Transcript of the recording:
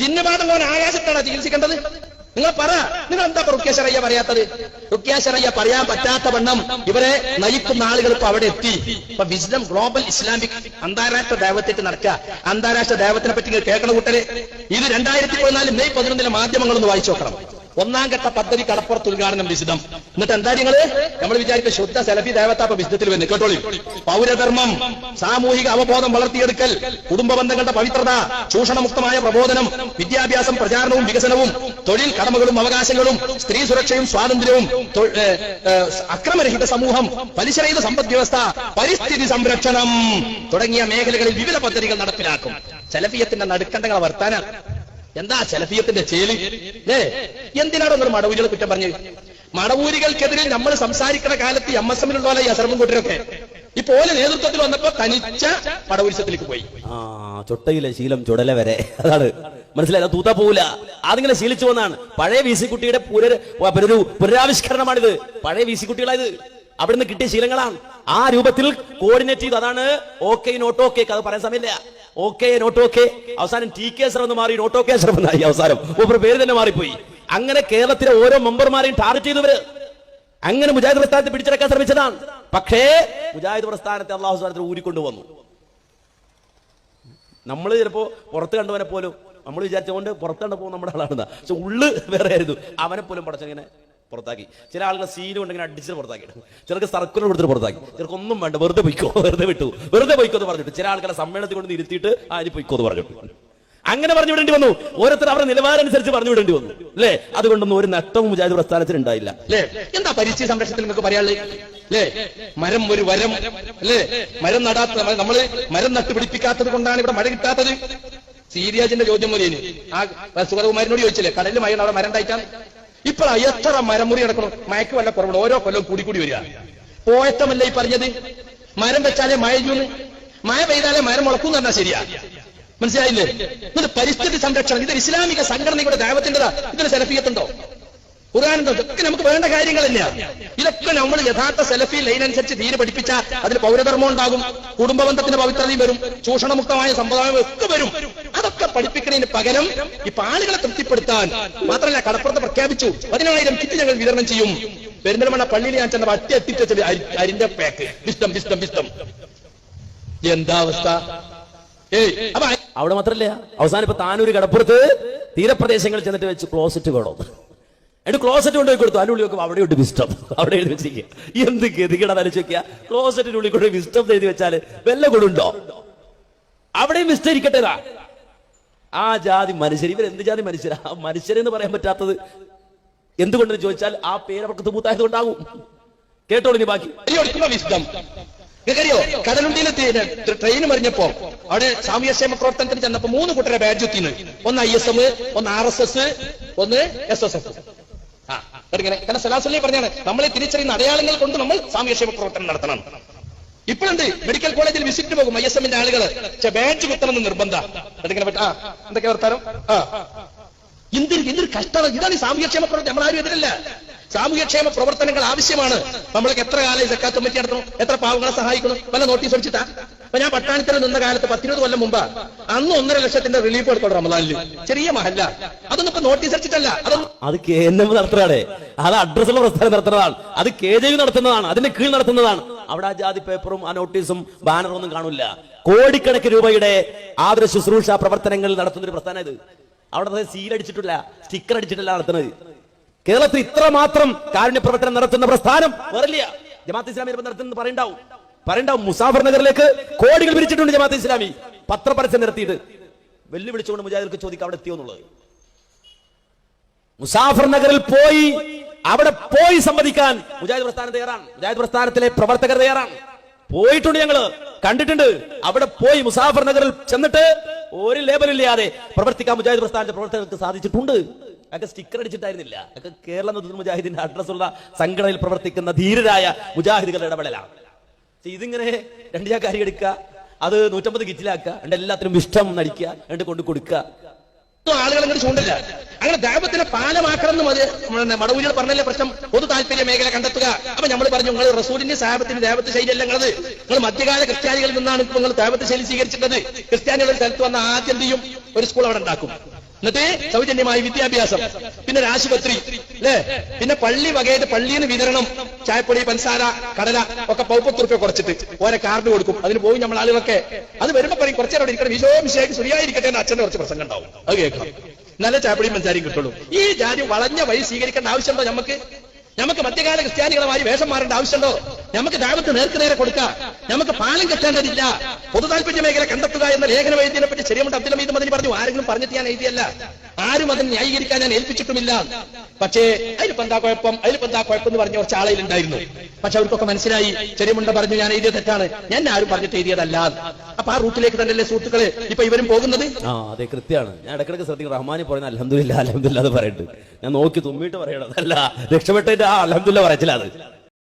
ജിന്നബാധുള്ളവൻ ആകാശത്താണ് ചികിത്സിക്കേണ്ടത്. നിങ്ങൾ പറ നിങ്ങൾ എന്താ റുക്യാശറയ്യ പറയാത്തത്? റുക്യാശറയ്യ പറയാൻ പറ്റാത്ത വണ്ണം ഇവരെ നയിക്കുന്ന ആളുകൾ ഇപ്പൊ അവിടെ എത്തി. ഇപ്പൊ വിസ്ഡം ഗ്ലോബൽ ഇസ്ലാമിക് അന്താരാഷ്ട്ര ദേവത്തേറ്റ് നടക്കുക അന്താരാഷ്ട്ര ദേവത്തിനെ പറ്റി കേൾക്കണ കൂട്ടരെ. ഇത് രണ്ടായിരത്തി പതിനാല് മെയ് പതിനൊന്നിലെ മാധ്യമങ്ങളൊന്ന് വായിച്ചു നോക്കണം. ഒന്നാം ഘട്ട പദ്ധതി കടപ്പുറത്ത് ഉദ്ഘാടനം വിശദം. എന്നിട്ട് എന്താ നിങ്ങൾ? നമ്മൾ വിചാരിച്ച ശുദ്ധ സെലഫി ദേവത്താപ്പ വിശദത്തിൽ വന്ന് കേട്ടോളി. പൗരധർമ്മം സാമൂഹിക അവബോധം വളർത്തിയെടുക്കൽ കുടുംബ ബന്ധങ്ങളുടെ പവിത്രത ചൂഷണമുക്തമായ പ്രബോധനം വിദ്യാഭ്യാസം പ്രചാരണവും വികസനവും തൊഴിൽ കടമകളും അവകാശങ്ങളും സ്ത്രീ സുരക്ഷയും സ്വാതന്ത്ര്യവും അക്രമരഹിത സമൂഹം പലിശരഹിത സമ്പദ് വ്യവസ്ഥ പരിസ്ഥിതി സംരക്ഷണം തുടങ്ങിയ മേഖലകളിൽ വിവിധ പദ്ധതികൾ നടപ്പിലാക്കും. സെലഫിയത്തിന്റെ നടുക്കണ്ടങ്ങൾ വർത്താനാണ്. എന്താ സെലഫിയത്തിന്റെ ചേലി? ഏ എന്തിനാണ് നിങ്ങൾ മടവൂരികളെ കുറ്റം പറഞ്ഞത് മടവൂരികൾക്കെതിരെ നമ്മൾ സംസാരിക്കുന്ന കാലത്ത് എം എസ് എമ്മിലുള്ള ഈ അസർമും കൂട്ടരൊക്കെ. ഇപ്പോലെ നേതൃത്വത്തിൽ വന്നപ്പോ തനിച്ച മടവൂരിസത്തിലേക്ക് പോയി. ആ ചൊട്ടയിലെ ശീലം ചുടല വരെ. അതാണ്. മനസ്സിലായത് തൂത്ത പോവില്ല അതിങ്ങനെ ശീലിച്ചു വന്നാണ്. പഴയ വി സി കുട്ടിയുടെ പുനര് പുനരാവിഷ്കരണമാണിത്. പഴയ വി സി കുട്ടികളായത് അവിടുന്ന് കിട്ടിയ ശീലങ്ങളാണ്. ആ രൂപത്തിൽ കോർഡിനേറ്റ് ചെയ്ത്. അതാണ് ഓക്കെ നോട്ട് ഓക്കെ അത് പറയാൻ സമയമില്ല. ഓക്കെ നോട്ട് ഓക്കെ അവസാനം ടി കെ സർ എന്ന് മാറി നോട്ട് ഓക്കെ സർ എന്നായി അവസാനം. ഒരു പേര് തന്നെ മാറിപ്പോയി. അങ്ങനെ കേരളത്തിലെ ഓരോ മെമ്പർമാരെയും ടാർഗറ്റ് ചെയ്തവര് അങ്ങനെ മുജാഹിദ് പ്രസ്ഥാനത്തെ പിടിച്ചെടുക്കാൻ ശ്രമിച്ചതാണ്. പക്ഷേ മുജാഹിദ് പ്രസ്ഥാനത്തെ അള്ളാഹു സ്ഥാനത്തിൽ ഊരിക്കൊണ്ടുവന്നു. നമ്മൾ ചിലപ്പോ പുറത്ത് കണ്ടവനെ പോലും നമ്മൾ വിചാരിച്ചുകൊണ്ട് പുറത്ത് കണ്ടപ്പോൾ നമ്മുടെ ആളാണ് പക്ഷെ ഉള്ളു വേറെ ആയിരുന്നു. അവനെ പോലും പടച്ചങ്ങനെ പുറത്താക്കി. ചില ആളുകൾ സീനും ഉണ്ടെങ്കിൽ അടിച്ച് പുറത്താക്കി ചിലർക്ക് സർക്കുലർ കൊടുത്തിട്ട് പുറത്താക്കി. ചിലർക്ക് ഒന്നും വേണ്ട വെറുതെ പൊയ്ക്കോ വെറുതെ വിട്ടു. വെറുതെ പൊയ്ക്കോ എന്ന് പറഞ്ഞിട്ട് ചില ആൾക്കാരെ സമ്മേളനത്തിൽ കൊണ്ട് ഇരുത്തിയിട്ട് ആര് പൊയ്ക്കോ എന്ന് പറഞ്ഞു അങ്ങനെ പറഞ്ഞു വിടേണ്ടി വന്നു. ഓരോരുത്തർ അവരുടെ നിലവാരം അനുസരിച്ച് പറഞ്ഞു വിടേണ്ടി വന്നു. അല്ലേ അതുകൊണ്ടൊന്നും ഒരു നഷ്ടവും മുജാഹിദ് പ്രസ്ഥാനത്തിൽ ഉണ്ടായില്ല എന്താ പരിസ്ഥിതി സംരക്ഷണത്തിൽ നിങ്ങൾക്ക് പറയാനുള്ളത്? അല്ലേ മരം ഒരു വരം. അല്ലേ മരം നടാത്ത നമ്മൾ മരം നട്ടുപിടിപ്പിക്കാത്തത് കൊണ്ടാണ് ഇവിടെ മഴ കിട്ടാത്തത്. സീരിയാജിന്റെ ചോദ്യം പോലെ ആ സുഗതകുമാരനോട് ചോദിച്ചില്ലേ കടലിൽ മഴ അവിടെ മരം ഉണ്ടായിട്ടാൽ ഇപ്പോൾ എത്ര മരമുറി നടക്കണം? മയക്ക് വല്ല കുറവുണ്ട്? ഓരോ കൊല്ലം കൂടി കൂടി വരിക. പോയത്തമല്ലേ ഈ പറഞ്ഞത്? മരം വെച്ചാലേ മഴ ചെയ്യുന്നു മഴ പെയ്താലേ മരം മുളക്കും പറഞ്ഞാൽ ശരിയാ. മനസ്സിലായില്ലേ? ഇത് പരിസ്ഥിതി സംരക്ഷണം. ഇതൊരു ഇസ്ലാമിക സംഘടനയുടെ ദൈവത്തിന്റെതാ. ഇതിന് സെലഫിയത്തുണ്ടോ? ഇതൊക്കെ നമുക്ക് വേണ്ട കാര്യങ്ങൾ തന്നെയാണ് ഇതൊക്കെ നമ്മൾ യഥാർത്ഥ സെലഫി ലൈൻ അനുസരിച്ച് തീരെ പഠിപ്പിച്ചാൽ അതിൽ പൗരധർമ്മം ഉണ്ടാകും. കുടുംബ ബന്ധത്തിന്റെ പവിത്രതയും വരും. ചൂഷണമുക്തമായ സമ്പ്രദായം ഒക്കെ വരും. പഠിപ്പിക്കുന്നതിന് പകരം ഇപ്പൊ ആളുകളെ തൃപ്തിപ്പെടുത്താൻ മാത്രമല്ല കടപ്പുറത്ത് പ്രഖ്യാപിച്ചു. പതിനായിരം കിറ്റ് ഞങ്ങൾ വിതരണം ചെയ്യും. പെരിന്തൽമണ്ണ പള്ളിയിൽ ഞാൻ ചെന്ന അട്ടി എത്തിച്ചത് അരിന്റെ പാക്ക് വിഷ്ടം വിഷ്ടം വിഷ്ടം എന്താ അവസ്ഥ? ഏയ് അവിടെ മാത്രല്ല അവസാനം ഇപ്പൊ താനൂര് കടപ്പുറത്ത് തീരപ്രദേശങ്ങളിൽ ചെന്നിട്ട് വെച്ച് ക്ലോസറ്റ് വേണം. എന്നിട്ട് ക്ലോസറ്റ് കൊണ്ടുപോയി കൊടുത്തു. അതിനുള്ളിൽ നോക്കുമ്പോൾ അവിടെ ഉണ്ട് വിസ്റ്റം അവിടെ എഴുതി വെച്ചിരിക്കുക. എന്ത് ഗതികട വലിച്ചൊക്കെയാ ക്ലോസറ്റിനുള്ളിൽ കൊണ്ട് വിസ്റ്റം എഴുതി വെച്ചാൽ വല്ല കൊടുണ്ടോ അവിടെയും വിസ്റ്റം ഇരിക്കട്ടേതാ ആ ജാതി മനുഷ്യർ ഇവർ എന്ത് ജാതി മനുഷ്യരാ? മനുഷ്യരെന്ന് പറയാൻ പറ്റാത്തത് എന്തുകൊണ്ടെന്ന് ചോദിച്ചാൽ ആ പേര് അവർക്ക് തുബൂത്തായത് കൊണ്ടാകും കേട്ടോളൂ ബാക്കി. കടലുണ്ടിയിൽ ട്രെയിൻ മറിഞ്ഞപ്പോ അവിടെ സാമൂഹ്യക്ഷേമ പ്രവർത്തനത്തിന് ചെന്നപ്പോ മൂന്ന് കൂട്ടരെ ബാഡ്ജ് എത്തിന്ന് ഒന്ന് ഐ എസ് എം ഒന്ന് ആർ എസ് എസ് ഒന്ന് എസ് എസ് എഫ് കാരണം സലാസുല്ലി പറഞ്ഞാണ് നമ്മളെ തിരിച്ചറിയുന്ന അടയാളങ്ങൾ കൊണ്ട് നമ്മൾ സാമൂഹ്യക്ഷേമ പ്രവർത്തനം നടത്തണം. ഇപ്പോഴുണ്ട് മെഡിക്കൽ കോളേജിൽ വിസിറ്റ് പോകും ഐ എസ് എമ്മിന്റെ ആളുകൾ ബാഡ്ജ് കുത്തണമെന്ന് നിർബന്ധ. എന്നിട്ടിങ്ങനെ പറ്റ- ആ എന്തൊക്കെ വർത്താനം? ആ. എന്തൊരു എന്തൊരു കഷ്ടത. ഇതാണ് ഈ സാമൂഹ്യക്ഷേമ പ്രവർത്തനം. നമ്മളാരും എതിരല്ല. സാമൂഹ്യക്ഷേമ പ്രവർത്തനങ്ങൾ ആവശ്യമാണ്. നമ്മൾക്ക് എത്ര കാലം സക്കാത്ത് കമ്മിറ്റി നടത്തണം? എത്ര പാവങ്ങളെ സഹായിക്കുന്നു പല നോട്ടീസ് അടിച്ചിട്ടാ? അപ്പൊ ഞാൻ പട്ടാണിത്തല നിന്ന കാലത്ത് പത്തിരുപത് കൊല്ലം മുമ്പ് അന്ന് ഒന്നര ലക്ഷത്തിന്റെ റിലീഫ് എടുത്തോളൂ റമദാനിൽ ചെറിയ മഹല്ല. അതൊന്നും ഇപ്പൊ നോട്ടീസ് അടിച്ചിട്ടല്ല. അത് കെ എൻ നടത്തുകയാണ് അത് അഡ്രസ്സുള്ള പ്രസ്ഥാനം നടത്തുന്നതാണ്. അത് കെ ജെ നടത്തുന്നതാണ്. അതിന്റെ കീഴിൽ നടത്തുന്നതാണ്. അവിടെ ആ ജാതി പേപ്പറും ആ നോട്ടീസും ബാനറും ഒന്നും കാണില്ല. കോടിക്കണക്കിന് രൂപയുടെ ആദര ശുശ്രൂഷ പ്രവർത്തനങ്ങൾ നടത്തുന്ന ഒരു പ്രസ്ഥാനം ഇത്. അവിടെ സീൽ അടിച്ചിട്ടില്ല സ്റ്റിക്കർ അടിച്ചിട്ടില്ല നടത്തുന്നത്. കേരളത്തിൽ ഇത്ര മാത്രം കാരുണ്യ പ്രവർത്തനം നടത്തുന്ന പ്രസ്ഥാനം വേറില്ല ജമാഅത്ത് ഇസ്ലാമി നടത്തുന്നത് പറയണ്ടാവും. പറയണ്ടാവും. മുസാഫർ നഗറിലേക്ക് കോടികൾ പിരിച്ചിട്ടുണ്ട് ജമാഅത്ത് ഇസ്ലാമി. പത്രപരസ്യം നിർത്തിയിട്ട് വെല്ലുവിളിച്ചുകൊണ്ട് മുജാഹിദർക്ക് ചോദിക്കാം അവിടെ എത്തിയോ എന്നുള്ളത്. മുസാഫർ നഗറിൽ പോയി അവിടെ പോയി സംവദിക്കാൻ മുജാഹിദ് പ്രസ്ഥാനം തയ്യാറാണ്. മുജാഹിദ് പ്രസ്ഥാനത്തിലെ പ്രവർത്തകർ തയ്യാറാണ്. പോയിട്ടുണ്ട് ഞങ്ങൾ. കണ്ടിട്ടുണ്ട്. അവിടെ പോയി മുസാഫർ നഗറിൽ ചെന്നിട്ട് ഒരു ലേബൽ ഇല്ലാതെ പ്രവർത്തിക്കാൻ മുജാഹിദ് പ്രസ്ഥാനത്തെ പ്രവർത്തകർക്ക് സാധിച്ചിട്ടുണ്ട്. ഒക്കെ സ്റ്റിക്കർ അടിച്ചിട്ടായിരുന്നില്ല. ഒക്കെ കേരള നേതൃത്വ മുജാഹിദിന്റെ അഡ്രസ്സുള്ള സംഘടനയിൽ പ്രവർത്തിക്കുന്ന ധീരരായ മുജാഹിദുകളുടെ ഇടപെടലാണ്. ഇതിങ്ങനെ രണ്ട് ചാക്കാരി എടുക്കുക. അത് നൂറ്റമ്പത് കിറ്റിലാക്കുക. രണ്ട് എല്ലാത്തിനും ഇഷ്ടം നടിക്കുക. രണ്ട് കൊണ്ട് കൊടുക്കുക. ആളുകൾ ചൂണ്ടില്ല. അങ്ങനെ ദാപത്തിനെ പാലമാക്കണം എന്ന് മതി മടവൂരികൾ പറഞ്ഞല്ലേ പ്രശ്നം? പൊതു താല്പര്യ മേഖല കണ്ടെത്തുക. അപ്പൊ നമ്മൾ പറഞ്ഞു നിങ്ങൾ റസൂലിന്റെ സാഹബത്തിന്റെ ദേവത്ത് ശൈലിയല്ല നിങ്ങളത്. നിങ്ങൾ മധ്യകാല ക്രിസ്ത്യാനികളിൽ നിന്നാണ് ഇപ്പൊ നിങ്ങൾ ദേവത്ത് ശൈലി സ്വീകരിച്ചിട്ടത് ക്രിസ്ത്യാനികളുടെ സ്ഥലത്ത് വന്ന ആദ്യം ചെയ്യും? ഒരു സ്കൂൾ അവിടെ ഉണ്ടാക്കും. എന്നിട്ട് സൗജന്യമായ വിദ്യാഭ്യാസം. പിന്നെ ഒരു ആശുപത്രി. അല്ലേ? പിന്നെ പള്ളി വകയായിട്ട് പള്ളിയിൽ വിതരണം. ചായപ്പൊടി പൻസാര കടല ഒക്കെ പൗപ്പത്ത് റുപ്യ കുറച്ചിട്ട് ഓരോ കാർഡ് കൊടുക്കും. അതിന് പോയി നമ്മൾ ആളുകളൊക്കെ അത് വരുമ്പോ പറയും കുറച്ചേരം ഇരിക്കണം. വിശോ വിഷയക്ക് ശരിയായിരിക്കട്ടെ എന്ന് അച്ഛന്റെ കുറച്ച് പ്രസംഗം ഉണ്ടാവും. അത് കേൾക്കാം. നല്ല ചാപ്പിടിയും പഞ്ചാരിയും കിട്ടുള്ളൂ. ഈ ജാതി വളഞ്ഞ വഴി സ്വീകരിക്കേണ്ട ആവശ്യമുണ്ടോ നമുക്ക്? നമുക്ക് മധ്യകാല ക്രിസ്ത്യാനികളെ മാതിരി വേഷം മാറേണ്ട ആവശ്യമുണ്ടോ? നമുക്ക് ദാവത്ത് നേർക്കുനേരെ കൊടുക്കാം. നമുക്ക് പാലം കെട്ടേണ്ടതില്ല. പൊതു താല്പര്യ മേഖല കണ്ടെത്തുക എന്ന ലേഖന വൈദ്യനെ പറ്റി ശരിയുണ്ട് അബ്ദുൽ മീദ് മദനി പറഞ്ഞു ആരെങ്കിലും പറഞ്ഞിട്ട് ഞാൻ എഴുതിയല്ല. ആരും അതിന് ന്യായീകരിക്കാൻ ഞാൻ ഏൽപ്പിച്ചിട്ടുമില്ല. പക്ഷേ അതിലിപ്പോ എന്താ കുഴപ്പം അതിലിപ്പോ എന്താ കുഴപ്പം എന്ന് പറഞ്ഞ കുറച്ച് ആളുകളുണ്ടായിരുന്നു പക്ഷെ അവർക്കൊക്കെ മനസ്സിലായി. ചെറിയമുണ്ട പറഞ്ഞു ഞാൻ എഴുതിയ തെറ്റാണ്. ഞാൻ ആരും പറഞ്ഞിട്ട് എഴുതിയതല്ല. അപ്പൊ ആ റൂട്ടിലേക്ക് തന്നെയല്ലേ സുഹൃത്തുക്കൾ ഇപ്പൊ ഇവരും പോകുന്നത്? ആ അതെ കൃത്യമാണ്. ഞാൻ ഇടക്കിടക്ക് ശ്രദ്ധിക്കും. റഹ്മാനി പറയുന്ന അലഹമില്ല അലഹമില്ല പറയുന്നുണ്ട് ഞാൻ നോക്കി തുമ്മിയിട്ട് പറയണതല്ല രക്ഷപ്പെട്ടതിന്റെ ആ അലഹമില്ല പറയത്തില്ല അത്.